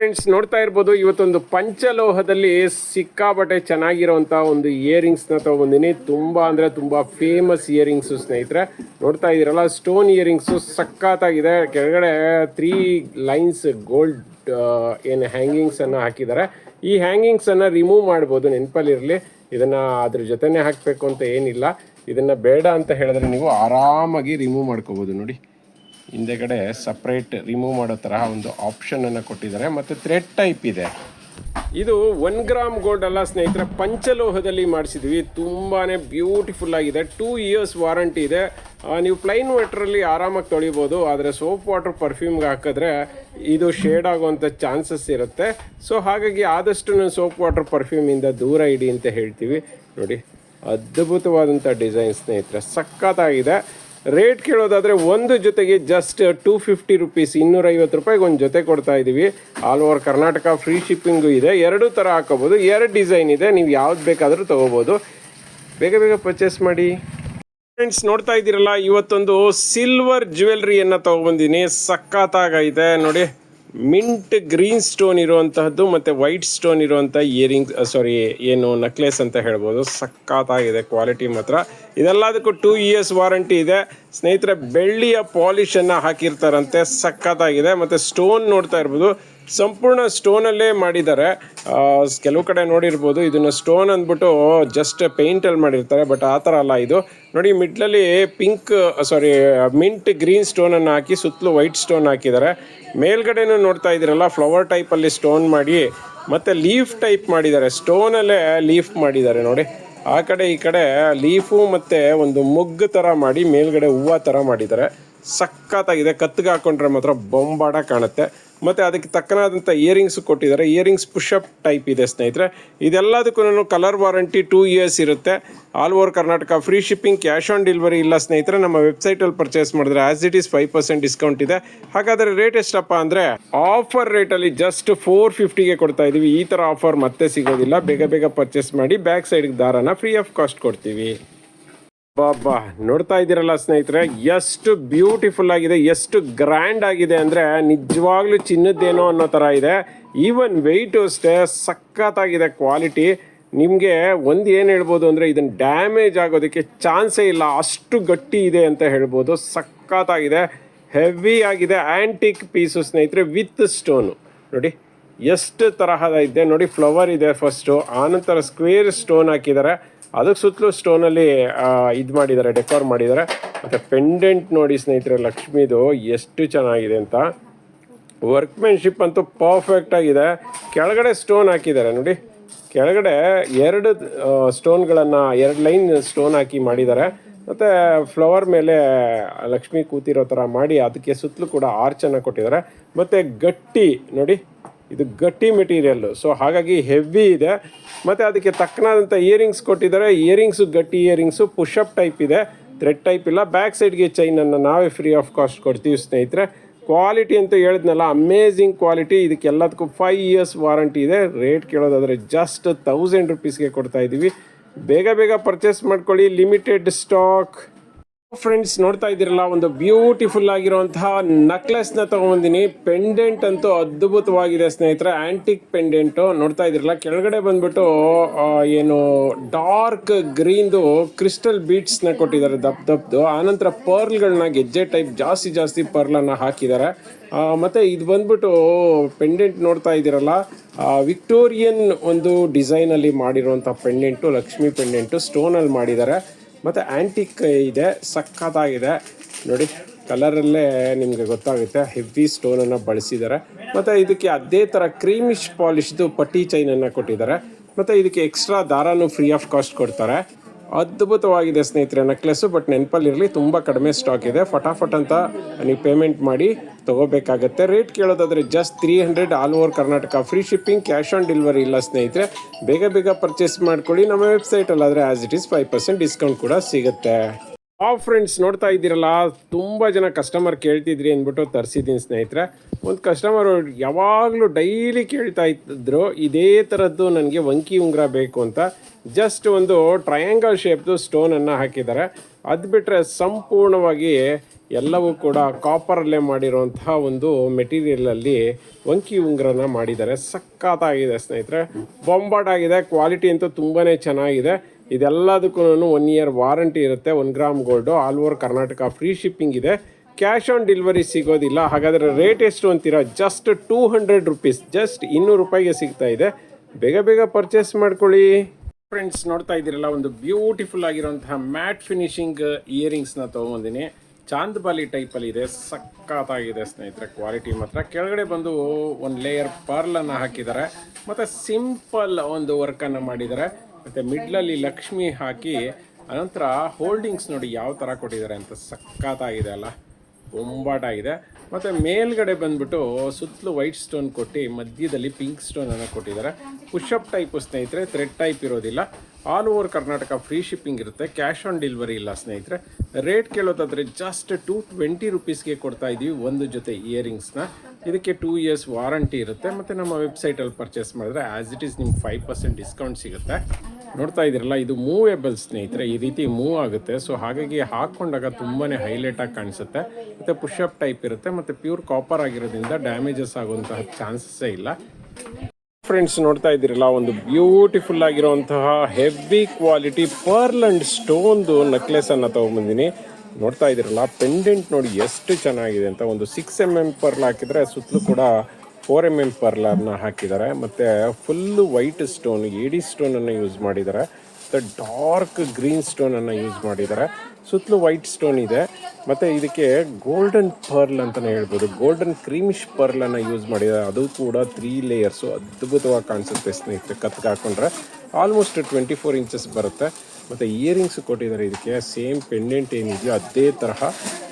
Friends ನೋಡ್ತಾ ಇರ್ಬೋದು, ಇವತ್ತೊಂದು ಪಂಚಲೋಹದಲ್ಲಿ ಸಿಕ್ಕಾಬಟ್ಟೆ ಚೆನ್ನಾಗಿರುವಂತಹ ಒಂದು ಇಯರಿಂಗ್ಸ್ನ ತಗೊಂಡಿನಿ ತುಂಬ ಅಂದ್ರೆ ತುಂಬಾ ಫೇಮಸ್ ಇಯರಿಂಗ್ಸು ಸ್ನೇಹಿತರೆ. ನೋಡ್ತಾ ಇದ್ದೀರಲ್ಲ ಸ್ಟೋನ್ ಇಯರಿಂಗ್ಸು ಸಖತ್ತಾಗಿದೆ. ಕೆಳಗಡೆ ತ್ರೀ ಲೈನ್ಸ್ ಗೋಲ್ಡ್ ಏನು ಅನ್ನ ಹಾಕಿದ್ದಾರೆ. ಈ ಹ್ಯಾಂಗಿಂಗ್ಸ್ ಅನ್ನ ರಿಮೂವ್ ಮಾಡ್ಬೋದು, ನೆನಪಲ್ಲಿರಲಿ. ಇದನ್ನ ಅದ್ರ ಜೊತೆನೇ ಹಾಕಬೇಕು ಅಂತ ಏನಿಲ್ಲ. ಇದನ್ನ ಬೇಡ ಅಂತ ಹೇಳಿದ್ರೆ ನೀವು ಆರಾಮಾಗಿ ರಿಮೂವ್ ಮಾಡ್ಕೋಬಹುದು ನೋಡಿ. ಹಿಂದೆಗಡೆ ಸಪ್ರೇಟ್ ರಿಮೂವ್ ಮಾಡೋ ತರಹ ಒಂದು ಆಪ್ಷನ್ ಅನ್ನು ಕೊಟ್ಟಿದ್ದಾರೆ. ಮತ್ತು ಥ್ರೆಡ್ ಟೈಪ್ ಇದೆ. ಇದು ಒನ್ ಗ್ರಾಮ್ ಗೋಲ್ಡ್ ಅಲ್ಲ ಸ್ನೇಹಿತರೆ, ಪಂಚಲೋಹದಲ್ಲಿ ಮಾಡಿಸಿದ್ವಿ. ತುಂಬಾ ಬ್ಯೂಟಿಫುಲ್ ಆಗಿದೆ. ಟೂ ಇಯರ್ಸ್ ವಾರಂಟಿ ಇದೆ. ನೀವು ಪ್ಲೈನ್ ವಾಟ್ರಲ್ಲಿ ಆರಾಮಾಗಿ ತೊಳಿಬೋದು. ಆದರೆ ಸೋಪ್ ವಾಟರ್ ಪರ್ಫ್ಯೂಮ್ಗೆ ಹಾಕಿದ್ರೆ ಇದು ಶೇಡ್ ಆಗುವಂಥ ಚಾನ್ಸಸ್ ಇರುತ್ತೆ. ಸೊ ಹಾಗಾಗಿ ಆದಷ್ಟು ನಾನು ಸೋಪ್ ವಾಟರ್ ಪರ್ಫ್ಯೂಮಿಂದ ದೂರ ಇಡಿ ಅಂತ ಹೇಳ್ತೀವಿ. ನೋಡಿ ಅದ್ಭುತವಾದಂಥ ಡಿಸೈನ್ ಸ್ನೇಹಿತರೆ. ಸಖತ್ತಾಗಿದೆ. ರೇಟ್ ಕೇಳೋದಾದರೆ ಒಂದು ಜೊತೆಗೆ ಜಸ್ಟ್ ಟೂ ಫಿಫ್ಟಿ ರುಪೀಸ್ ಇನ್ನೂರೈವತ್ತು ರೂಪಾಯಿಗೆ ಒಂದು ಜೊತೆ ಕೊಡ್ತಾ ಇದ್ದೀವಿ all over Karnataka free shipping ಇದೆ. ಎರಡು ಥರ ಹಾಕೋಬೋದು ಎರಡು ಡಿಸೈನ್ ಇದೆ. ನೀವು ಯಾವ್ದು ಬೇಕಾದರೂ ತೊಗೋಬೋದು. ಬೇಗ ಬೇಗ ಪರ್ಚೇಸ್ ಮಾಡಿ. ಫ್ರೆಂಡ್ಸ್ ನೋಡ್ತಾ ಇದ್ದೀರಲ್ಲ, ಇವತ್ತೊಂದು ಸಿಲ್ವರ್ ಜ್ಯುವೆಲ್ರಿಯನ್ನು ತೊಗೊಬಂದಿನಿ. ಸಖತ್ತಾಗೈತೆ. ನೋಡಿ. ಮಿಂಟ್ ಗ್ರೀನ್ ಸ್ಟೋನ್ ಇರುವಂತಹದ್ದು ಮತ್ತು ವೈಟ್ ಸ್ಟೋನ್ ಇರುವಂಥ ಇಯರಿಂಗ್ ಸಾರಿ ಏನು ನಕ್ಲೆಸ್ ಅಂತ ಹೇಳ್ಬೋದು. ಸಖತ್ತಾಗಿದೆ ಕ್ವಾಲಿಟಿ ಮಾತ್ರ. ಇದೆಲ್ಲದಕ್ಕೂ ಟೂ ಇಯರ್ಸ್ ವಾರಂಟಿ ಇದೆ. ಸ್ನೇಹಿತರೆ, ಬೆಳ್ಳಿಯ ಪಾಲಿಶನ್ನು ಹಾಕಿರ್ತಾರಂತೆ. ಸಖತ್ತಾಗಿದೆ. ಮತ್ತು ಸ್ಟೋನ್ ನೋಡ್ತಾ ಇರ್ಬೋದು. ಸಂಪೂರ್ಣ ಸ್ಟೋನಲ್ಲೇ ಮಾಡಿದ್ದಾರೆ. ಕೆಲವು ಕಡೆ ನೋಡಿರ್ಬೋದು ಇದನ್ನು ಸ್ಟೋನ್ ಅಂದ್ಬಿಟ್ಟು ಜಸ್ಟ್ ಪೇಂಟಲ್ಲಿ ಮಾಡಿರ್ತಾರೆ ಬಟ್ ಆ ಥರ ಅಲ್ಲ ಇದು. ನೋಡಿ ಮಿಡ್ಲಲ್ಲಿ ಪಿಂಕ್ ಸಾರಿ ಮಿಂಟ್ ಗ್ರೀನ್ ಸ್ಟೋನನ್ನು ಹಾಕಿ ಸುತ್ತಲೂ ವೈಟ್ ಸ್ಟೋನ್ ಹಾಕಿದ್ದಾರೆ. ಮೇಲ್ಗಡೆನೂ ನೋಡ್ತಾ ಇದ್ದೀರಲ್ಲ ಫ್ಲವರ್ ಟೈಪಲ್ಲಿ ಸ್ಟೋನ್ ಮಾಡಿ, ಮತ್ತು ಲೀಫ್ ಟೈಪ್ ಮಾಡಿದ್ದಾರೆ. ಸ್ಟೋನಲ್ಲೇ ಲೀಫ್ ಮಾಡಿದ್ದಾರೆ, ನೋಡಿ. ಆ ಕಡೆ, ಈ ಕಡೆ ಲೀಫು ಮತ್ತು ಒಂದು ಮೊಗ್ಗು ಥರ ಮಾಡಿ ಮೇಲ್ಗಡೆ ಹೂವು ಥರ ಮಾಡಿದ್ದಾರೆ. ಸಖತ್ತಾಗಿದೆ, ಕತ್ತಿಗೆ ಹಾಕೊಂಡ್ರೆ ಮಾತ್ರ ಬೊಂಬಾಡ ಕಾಣುತ್ತೆ. ಮತ್ತು ಅದಕ್ಕೆ ತಕ್ಕನಾದಂಥ ಇಯರಿಂಗ್ಸ್ ಕೊಟ್ಟಿದ್ದಾರೆ. ಇಯರಿಂಗ್ಸ್ ಪುಷಪ್ ಟೈಪ್ ಇದೆ ಸ್ನೇಹಿತರೆ. ಇದೆಲ್ಲದಕ್ಕೂ ಕಲರ್ ವಾರಂಟಿ ಟೂ ಇಯರ್ಸ್ ಇರುತ್ತೆ. All over Karnataka free shipping cash on delivery ಇಲ್ಲ ಸ್ನೇಹಿತರೆ. ನಮ್ಮ ವೆಬ್ಸೈಟಲ್ಲಿ ಪರ್ಚೇಸ್ ಮಾಡಿದ್ರೆ as it is five percent discount ಇದೆ. ಹಾಗಾದರೆ ರೇಟ್ ಎಷ್ಟಪ್ಪ ಅಂದರೆ ಆಫರ್ ರೇಟಲ್ಲಿ ಜಸ್ಟ್ ಫೋರ್ ಫಿಫ್ಟಿಗೆ ಕೊಡ್ತಾ ಇದ್ದೀವಿ ಈ ಥರ ಆಫರ್ ಮತ್ತೆ ಸಿಗೋದಿಲ್ಲ. ಬೇಗ ಬೇಗ ಪರ್ಚೇಸ್ ಮಾಡಿ ಬ್ಯಾಕ್ ಸೈಡ್ಗೆ ದಾರನ ಫ್ರೀ ಆಫ್ ಕಾಸ್ಟ್ ಕೊಡ್ತೀವಿ. ಬಾಬಾ, ನೋಡ್ತಾ ಇದ್ದೀರಲ್ಲ ಸ್ನೇಹಿತರೆ, ಎಷ್ಟು ಬ್ಯೂಟಿಫುಲ್ ಆಗಿದೆ, ಎಷ್ಟು ಗ್ರ್ಯಾಂಡ್ ಆಗಿದೆ ಅಂದರೆ ನಿಜವಾಗ್ಲೂ ಚಿನ್ನದ್ದೇನೋ ಅನ್ನೋ ಥರ ಇದೆ. ಈವನ್ ವೆಯ್ಟು ಅಷ್ಟೇ, ಸಖತ್ತಾಗಿದೆ ಕ್ವಾಲಿಟಿ ನಿಮಗೆ ಒಂದು ಏನು ಹೇಳ್ಬೋದು ಅಂದರೆ ಇದನ್ನು ಡ್ಯಾಮೇಜ್ ಆಗೋದಕ್ಕೆ ಚಾನ್ಸೇ ಇಲ್ಲ, ಅಷ್ಟು ಗಟ್ಟಿ ಇದೆ ಅಂತ ಹೇಳ್ಬೋದು. ಸಖತ್ತಾಗಿದೆ ಹೆವಿ ಆಗಿದೆ ಆ್ಯಂಟಿಕ್ ಪೀಸು ಸ್ನೇಹಿತರೆ ವಿತ್ ಸ್ಟೋನು ನೋಡಿ, ಎಷ್ಟು ತರಹದ ಇದೆ. ನೋಡಿ ಫ್ಲವರ್ ಇದೆ ಫಸ್ಟು ಆನಂತರ ಸ್ಕ್ವೇರ್ ಸ್ಟೋನ್ ಹಾಕಿದ್ದಾರೆ. ಅದಕ್ಕೆ ಸುತ್ತಲೂ ಸ್ಟೋನಲ್ಲಿ ಇದು ಮಾಡಿದ್ದಾರೆ ಡೆಕೋರ್ ಮಾಡಿದ್ದಾರೆ. ಮತ್ತು ಪೆಂಡೆಂಟ್ ನೋಡಿ ಸ್ನೇಹಿತರೆ, ಲಕ್ಷ್ಮಿದು ಎಷ್ಟು ಚೆನ್ನಾಗಿದೆ ಅಂತ. ವರ್ಕ್ಮೆನ್ಶಿಪ್ ಅಂತೂ ಪರ್ಫೆಕ್ಟ್ ಆಗಿದೆ. ಕೆಳಗಡೆ ಸ್ಟೋನ್ ಹಾಕಿದ್ದಾರೆ ನೋಡಿ. ಕೆಳಗಡೆ ಎರಡು ಸ್ಟೋನ್ಗಳನ್ನು ಎರಡು ಲೈನ್ ಸ್ಟೋನ್ ಹಾಕಿ ಮಾಡಿದ್ದಾರೆ. ಮತ್ತು ಫ್ಲವರ್ ಮೇಲೆ ಲಕ್ಷ್ಮಿ ಕೂತಿರೋ ಥರ ಮಾಡಿ ಅದಕ್ಕೆ ಸುತ್ತಲೂ ಕೂಡ ಆರ್ಚನ್ನು ಕೊಟ್ಟಿದ್ದಾರೆ. ಮತ್ತು ಗಟ್ಟಿ ನೋಡಿ, ಇದು ಗಟ್ಟಿ ಮೆಟೀರಿಯಲ್ಲು ಸೊ ಹಾಗಾಗಿ ಹೆವಿ ಇದೆ. ಮತ್ತು ಅದಕ್ಕೆ ತಕ್ಕನಾದಂಥ ಇಯರಿಂಗ್ಸ್ ಕೊಟ್ಟಿದ್ದಾರೆ. ಇಯರಿಂಗ್ಸು ಗಟ್ಟಿ ಇಯರಿಂಗ್ಸು ಪುಷಪ್ ಟೈಪ್ ಇದೆ. ಥ್ರೆಡ್ ಟೈಪ್ ಇಲ್ಲ. ಬ್ಯಾಕ್ ಸೈಡ್ಗೆ ಚೈನನ್ನು ನಾವೇ ಫ್ರೀ ಆಫ್ ಕಾಸ್ಟ್ ಕೊಡ್ತೀವಿ ಸ್ನೇಹಿತರೆ. ಕ್ವಾಲಿಟಿ ಅಂತ ಹೇಳಿದ್ನಲ್ಲ ಅಮೇಝಿಂಗ್ ಕ್ವಾಲಿಟಿ ಇದಕ್ಕೆಲ್ಲದಕ್ಕೂ ಫೈವ್ ಇಯರ್ಸ್ ವಾರಂಟಿ ಇದೆ. ರೇಟ್ ಕೇಳೋದಾದರೆ ಜಸ್ಟ್ ತೌಸಂಡ್ ರುಪೀಸ್ಗೆ ಕೊಡ್ತಾ ಇದ್ದೀವಿ ಬೇಗ ಬೇಗ ಪರ್ಚೇಸ್ ಮಾಡ್ಕೊಳ್ಳಿ. ಲಿಮಿಟೆಡ್ ಸ್ಟಾಕ್ ಫ್ರೆಂಡ್ಸ್ ನೋಡ್ತಾ ಇದ್ದೀರಲ್ಲ, ಒಂದು ಬ್ಯೂಟಿಫುಲ್ ಆಗಿರುವಂತಹ ನಕ್ಲೆಸ್ನ ತಗೊಂಡಿನಿ ಪೆಂಡೆಂಟ್ ಅಂತೂ ಅದ್ಭುತವಾಗಿದೆ ಸ್ನೇಹಿತರೆ. ಆಂಟಿಕ್ ಪೆಂಡೆಂಟು ನೋಡ್ತಾ ಇದ್ದೀರಲ್ಲ, ಕೆಳಗಡೆ ಬಂದ್ಬಿಟ್ಟು ಏನು ಡಾರ್ಕ್ ಗ್ರೀನ್ದು ಕ್ರಿಸ್ಟಲ್ನ ಕೊಟ್ಟಿದ್ದಾರೆ ದಪ್ ದಪ್ದು ಆನಂತರ ಪರ್ಲ್ಗಳನ್ನ ಗೆಜ್ಜೆ ಟೈಪ್ ಜಾಸ್ತಿ ಜಾಸ್ತಿ ಪರ್ಲನ್ನು ಹಾಕಿದ್ದಾರೆ. ಮತ್ತೆ ಇದು ಬಂದ್ಬಿಟ್ಟು ಪೆಂಡೆಂಟ್ ನೋಡ್ತಾ ಇದ್ದೀರಲ್ಲ ವಿಕ್ಟೋರಿಯನ್ ಒಂದು ಡಿಸೈನಲ್ಲಿ ಮಾಡಿರುವಂಥ ಪೆಂಡೆಂಟು ಲಕ್ಷ್ಮಿ ಪೆಂಡೆಂಟು ಸ್ಟೋನಲ್ಲಿ ಮಾಡಿದ್ದಾರೆ. ಮತ್ತು ಆ್ಯಂಟಿಕ್ ಇದೆ ಸಖತ್ತಾಗಿದೆ ನೋಡಿ, ಕಲರಲ್ಲೇ ನಿಮಗೆ ಗೊತ್ತಾಗುತ್ತೆ. ಹೆವಿ ಸ್ಟೋನನ್ನು ಬಳಸಿದ್ದಾರೆ. ಮತ್ತು ಇದಕ್ಕೆ ಅದೇ ಥರ ಕ್ರೀಮಿಶ್ ಪಾಲಿಶ್ದು ಪಟ್ಟಿ ಚೈನನ್ನು ಕೊಟ್ಟಿದ್ದಾರೆ. ಮತ್ತು ಇದಕ್ಕೆ ಎಕ್ಸ್ಟ್ರಾ ದಾರಾನು ಫ್ರೀ ಆಫ್ ಕಾಸ್ಟ್ ಕೊಡ್ತಾರೆ. ಅದ್ಭುತವಾಗಿದೆ ಸ್ನೇಹಿತರೆ. ನೆಕ್ಲೆಸ್ಸು ಬಟ್ ನೆನಪಲ್ಲಿರಲಿ ತುಂಬ ಕಡಿಮೆ ಸ್ಟಾಕ್ ಇದೆ. ಫಟಾಫಟ್ ಅಂತ ನೀವು ಪೇಮೆಂಟ್ ಮಾಡಿ ತಗೋಬೇಕಾಗತ್ತೆ. Rate ಕೇಳೋದಾದರೆ just three hundred all over Karnataka free shipping cash on delivery ಇಲ್ಲ ಸ್ನೇಹಿತರೆ. ಬೇಗ ಬೇಗ ಪರ್ಚೇಸ್ ಮಾಡ್ಕೊಳ್ಳಿ. ನಮ್ಮ ವೆಬ್ಸೈಟಲ್ಲಾದರೆ as it is five percent discount ಕೂಡ ಸಿಗುತ್ತೆ. ಆ ಫ್ರೆಂಡ್ಸ್ ನೋಡ್ತಾ ಇದ್ದೀರಲ್ಲ, ತುಂಬ ಜನ ಕಸ್ಟಮರ್ ಕೇಳ್ತಿದ್ರಿ ಅಂದ್ಬಿಟ್ಟು ತರಿಸಿದ್ದೀನಿ ಸ್ನೇಹಿತರೆ. ಒಂದು ಕಸ್ಟಮರ್ ಯಾವಾಗಲೂ ಡೈಲಿ ಕೇಳ್ತಾ ಇದ್ದರು ಇದೇ ಥರದ್ದು ನನಗೆ ವಂಕಿ ಉಂಗುರ ಬೇಕು ಅಂತ. ಜಸ್ಟ್ ಒಂದು ಟ್ರಯಾಂಗಲ್ ಶೇಪ್ದು ಸ್ಟೋನನ್ನು ಹಾಕಿದ್ದಾರೆ. ಅದು ಬಿಟ್ಟರೆ ಸಂಪೂರ್ಣವಾಗಿ ಎಲ್ಲವೂ ಕೂಡ ಕಾಪರಲ್ಲೇ ಮಾಡಿರುವಂತಹ ಒಂದು ಮೆಟೀರಿಯಲಲ್ಲಿ ವಂಕಿ ಉಂಗುರನ ಮಾಡಿದ್ದಾರೆ. ಸಖತ್ತಾಗಿದೆ ಸ್ನೇಹಿತರೆ. ಬೊಂಬಾಟ್ ಆಗಿದೆ ಕ್ವಾಲಿಟಿ ಅಂತೂ ತುಂಬಾ ಚೆನ್ನಾಗಿದೆ. ಇದೆಲ್ಲದಕ್ಕೂ ಒನ್ ಇಯರ್ ವಾರಂಟಿ ಇರುತ್ತೆ one gram gold all over Karnataka free shipping ಇದೆ. ಕ್ಯಾಶ್ ಆನ್ ಡೆಲಿವರಿ ಸಿಗೋದಿಲ್ಲ. ಹಾಗಾದರೆ ರೇಟ್ ಎಷ್ಟು ಅಂತೀರಾ? Just two hundred rupees just ಇನ್ನೂರು ರೂಪಾಯಿಗೆ ಸಿಗ್ತಾ ಇದೆ. ಬೇಗ ಬೇಗ ಪರ್ಚೇಸ್ ಮಾಡ್ಕೊಳ್ಳಿ. ಫ್ರೆಂಡ್ಸ್ ನೋಡ್ತಾ ಇದ್ದೀರಲ್ಲ, ಒಂದು ಬ್ಯೂಟಿಫುಲ್ ಆಗಿರುವಂತಹ ಮ್ಯಾಟ್ ಫಿನಿಶಿಂಗ್ ಇಯರಿಂಗ್ಸ್ನ ತೊಗೊಂಬಂದಿನಿ. ಚಾಂದ್ಬಾಲಿ ಟೈಪಲ್ಲಿ ಇದೆ. ಸಖತ್ತಾಗಿದೆ ಸ್ನೇಹಿತರೆ ಕ್ವಾಲಿಟಿ ಮಾತ್ರ. ಕೆಳಗಡೆ ಬಂದು ಒಂದು ಲೇಯರ್ ಪರ್ಲನ್ನು ಹಾಕಿದ್ದಾರೆ. ಮತ್ತು ಸಿಂಪಲ್ ಒಂದು ವರ್ಕನ್ನು ಮಾಡಿದ್ದಾರೆ. ಮತ್ತು ಮಿಡ್ಲಲ್ಲಿ ಲಕ್ಷ್ಮಿ ಹಾಕಿ ಅನಂತರ ಹೋಲ್ಡಿಂಗ್ಸ್ ನೋಡಿ ಯಾವ ಥರ ಕೊಟ್ಟಿದ್ದಾರೆ ಅಂತ ಸಖತ್ತಾಗಿದೆ ಅಲ್ಲ. ಬೊಂಬಾಟಾಗಿದೆ ಮತ್ತು ಮೇಲ್ಗಡೆ ಬಂದ್ಬಿಟ್ಟು ಸುತ್ತಲೂ ವೈಟ್ ಸ್ಟೋನ್ ಕೊಟ್ಟು ಮಧ್ಯದಲ್ಲಿ ಪಿಂಕ್ ಸ್ಟೋನನ್ನು ಕೊಟ್ಟಿದ್ದಾರೆ. ಪುಷಪ್ ಟೈಪ್ ಸ್ನೇಹಿತರೆ ಥ್ರೆಡ್ ಟೈಪ್ ಇರೋದಿಲ್ಲ. All over Karnataka free shipping ಇರುತ್ತೆ. ಕ್ಯಾಶ್ ಆನ್ ಡೆಲಿವರಿ ಇಲ್ಲ ಸ್ನೇಹಿತರೆ. ರೇಟ್ ಕೇಳೋದಾದರೆ ಜಸ್ಟ್ ಟು ಟ್ವೆಂಟಿ ರುಪೀಸ್ಗೆ ಕೊಡ್ತಾ ಇದ್ದೀವಿ ಒಂದು ಜೊತೆ ಇಯರಿಂಗ್ಸ್ನ ಇದಕ್ಕೆ ಟೂ ಇಯರ್ಸ್ ವಾರಂಟಿ ಇರುತ್ತೆ. ಮತ್ತು ನಮ್ಮ ವೆಬ್ಸೈಟಲ್ಲಿ ಪರ್ಚೇಸ್ ಮಾಡಿದ್ರೆ ಆ್ಯಸ್ ಇಟ್ ಈಸ್ ನಿಮ್ಗೆ ಫೈವ್ ಪರ್ಸೆಂಟ್ ಡಿಸ್ಕೌಂಟ್ ಸಿಗುತ್ತೆ. ನೋಡ್ತಾ ಇದ್ದೀರಲ್ಲ, ಇದು ಮೂವೇಬಲ್ ಸ್ನೇಹಿತರೆ, ಈ ರೀತಿ ಮೂವ್ ಆಗುತ್ತೆ. ಸೊ ಹಾಗಾಗಿ ಹಾಕ್ಕೊಂಡಾಗ ತುಂಬಾ ಹೈಲೈಟಾಗಿ ಕಾಣಿಸುತ್ತೆ. ಮತ್ತು ಪುಷಪ್ ಟೈಪ್ ಇರುತ್ತೆ, ಮತ್ತು ಪ್ಯೂರ್ ಕಾಪರ್ ಆಗಿರೋದ್ರಿಂದ ಡ್ಯಾಮೇಜಸ್ ಆಗುವಂತಹ ಚಾನ್ಸಸ್ಸೇ ಇಲ್ಲ. ಫ್ರೆಂಡ್ಸ್ ನೋಡ್ತಾ ಇದ್ದೀರಲ್ಲ, ಒಂದು ಬ್ಯೂಟಿಫುಲ್ ಆಗಿರುವಂತಹ ಹೆವಿ ಕ್ವಾಲಿಟಿ ಪರ್ಲ್ ಅಂಡ್ ಸ್ಟೋನ್ದು ನೆಕ್ಲೆಸ್ ಅನ್ನ ತಗೊಂಬಂದಿನಿ. ನೋಡ್ತಾ ಇದ್ದೀರಲ್ಲ ಪೆಂಡೆಂಟ್ ನೋಡಿ ಎಷ್ಟು ಚೆನ್ನಾಗಿದೆ ಅಂತ. ಒಂದು ಸಿಕ್ಸ್ ಎಂ ಎಂ ಪರ್ಲ್ ಹಾಕಿದ್ರೆ ಸುತ್ತಲೂ ಕೂಡ ಫೋರ್ ಎಂ ಎಂ ಪರ್ಲರ್ನ ಹಾಕಿದ್ದಾರೆ. ಮತ್ತು ಫುಲ್ಲು ವೈಟ್ ಸ್ಟೋನ್ ಏಡಿ ಸ್ಟೋನನ್ನು ಯೂಸ್ ಮಾಡಿದ್ದಾರೆ. ಮತ್ತು ಡಾರ್ಕ್ ಗ್ರೀನ್ ಸ್ಟೋನನ್ನು ಯೂಸ್ ಮಾಡಿದ್ದಾರೆ. ಸುತ್ತಲೂ ವೈಟ್ ಸ್ಟೋನ್ ಇದೆ. ಮತ್ತು ಇದಕ್ಕೆ ಗೋಲ್ಡನ್ ಪರ್ಲ್ ಅಂತಲೇ ಹೇಳ್ಬೋದು. ಗೋಲ್ಡನ್ ಕ್ರೀಮಿಶ್ ಪರ್ಲನ್ನು ಯೂಸ್ ಮಾಡಿದ್ದಾರೆ. ಅದು ಕೂಡ ತ್ರೀ ಲೇಯರ್ಸು ಅದ್ಭುತವಾಗಿ ಕಾಣಿಸುತ್ತೆ ಸ್ನೇಹಿತರೆ ಕತ್ತಿಗೆ ಹಾಕೊಂಡ್ರೆ. ಆಲ್ಮೋಸ್ಟ್ ಟ್ವೆಂಟಿ ಫೋರ್ ಇಂಚಸ್ ಬರುತ್ತೆ. ಮತ್ತು ಇಯರಿಂಗ್ಸ್ ಕೊಟ್ಟಿದ್ದಾರೆ. ಇದಕ್ಕೆ ಸೇಮ್ ಪೆಂಡೆಂಟ್ ಏನಿದೆಯೋ ಅದೇ ತರಹ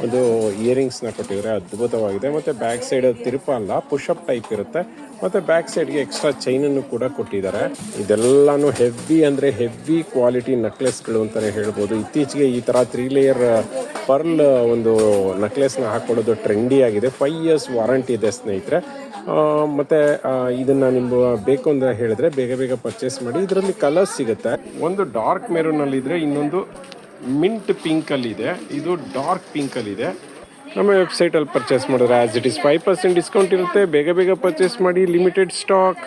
ಒಂದು ಇಯರಿಂಗ್ಸ್ನ ಕೊಟ್ಟಿದ್ದಾರೆ. ಅದ್ಭುತವಾಗಿದೆ. ಮತ್ತು ಬ್ಯಾಕ್ ಸೈಡ್ ತಿರುಪ ಅಲ್ಲ ಪುಷಪ್ ಟೈಪ್ ಇರುತ್ತೆ. ಮತ್ತು ಬ್ಯಾಕ್ ಸೈಡ್ಗೆ ಎಕ್ಸ್ಟ್ರಾ ಚೈನನ್ನು ಕೂಡ ಕೊಟ್ಟಿದ್ದಾರೆ. ಇದೆಲ್ಲನೂ ಹೆವಿ ಅಂದರೆ ಹೆವಿ ಕ್ವಾಲಿಟಿ ನೆಕ್ಲೆಸ್ಗಳು ಅಂತಲೇ ಹೇಳ್ಬೋದು. ಇತ್ತೀಚೆಗೆ ಈ ಥರ ತ್ರೀ ಲೇಯರ್ ಪರ್ಲ್ ಒಂದು ನೆಕ್ಲೆಸ್ನ ಹಾಕೊಳ್ಳೋದು ಟ್ರೆಂಡಿ ಆಗಿದೆ. ಫೈವ್ ಇಯರ್ಸ್ ವಾರಂಟಿ ಇದೆ, ಸ್ನೇಹಿತರೆ. ಮತ್ತೆ ಇದನ್ನ ನಿಮ್ಗೆ ಬೇಕು ಅಂತ ಹೇಳಿದ್ರೆ ಬೇಗ ಬೇಗ ಪರ್ಚೇಸ್ ಮಾಡಿ. ಇದರಲ್ಲಿ ಕಲರ್ ಸಿಗುತ್ತೆ. ಒಂದು ಡಾರ್ಕ್ ಮೆರೂನ್ ಅಲ್ಲಿ ಇದ್ರೆ ಇನ್ನೊಂದು ಮಿಂಟ್ ಪಿಂಕ್ ಅಲ್ಲಿ ಇದೆ. ಇದು ಡಾರ್ಕ್ ಪಿಂಕ್ ಅಲ್ಲಿ ಇದೆ. ನಮ್ಮ ವೆಬ್ಸೈಟಲ್ಲಿ ಪರ್ಚೇಸ್ ಮಾಡಿದ್ರೆ as it is five percent discount ಇರುತ್ತೆ. ಬೇಗ ಬೇಗ ಪರ್ಚೇಸ್ ಮಾಡಿ ಲಿಮಿಟೆಡ್ ಸ್ಟಾಕ್